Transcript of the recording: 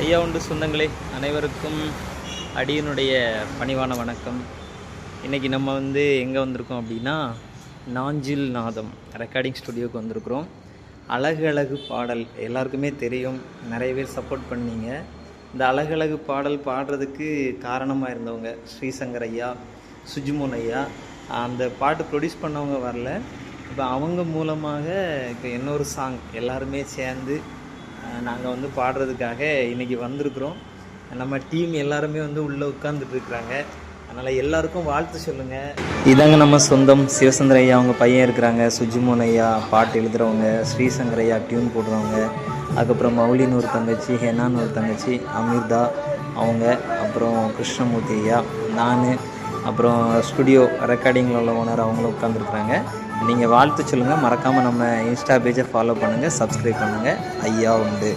ஐயா உண்டு சொந்தங்களே அனைவருக்கும் அடியனுடைய பணிவான வணக்கம். இன்றைக்கி நம்ம வந்து எங்கே வந்திருக்கோம் அப்படின்னா நாஞ்சில் நாதம் ரெக்கார்டிங் ஸ்டுடியோக்கு வந்திருக்கிறோம். அழகு அழகு பாடல் எல்லாருக்குமே தெரியும். நிறைய பேர் சப்போர்ட் பண்ணீங்க. இந்த அழகு அழகு பாடல் பாடுறதுக்கு காரணமாக இருந்தவங்க ஸ்ரீசங்கர் ஐயா சுஜிமோன் ஐயா அந்த பாட்டு ப்ரொடியூஸ் பண்ணவங்க வரல. இப்போ அவங்க மூலமாக இப்போ இன்னொரு சாங் எல்லாருமே சேர்ந்து நாங்கள் வந்து பாடுறதுக்காக இன்றைக்கி வந்திருக்கிறோம். நம்ம டீம் எல்லாருமே வந்து உள்ளே உட்காந்துட்டு இருக்கிறாங்க. அதனால் எல்லாருக்கும் வாழ்த்து சொல்லுங்கள் இதாங்க நம்ம சொந்தம். சிவசந்திர ஐயா அவங்க பையன் இருக்கிறாங்க. சுஜிமோன் ஐயா பாட்டு எழுதுகிறவங்க ஸ்ரீசங்கர் ஐயா டியூன் போடுறவங்க அதுக்கப்புறம் மௌலின்னு ஒரு தங்கச்சி ஹெனான்னு ஒரு தங்கச்சி அமிர்தா அவங்க அப்புறம் கிருஷ்ணமூர்த்தி ஐயா நான் அப்புறம் ஸ்டுடியோ ரெக்கார்டிங்கில் உள்ள ஓனர் அவங்களும் உட்காந்துருக்குறாங்க நீங்கள் வாழ்த்து சொல்லுங்கள் மறக்காமல் நம்ம இன்ஸ்டா பேஜை ஃபாலோ பண்ணுங்கள் சப்ஸ்கிரைப் பண்ணுங்கள் ஐயா உண்டு.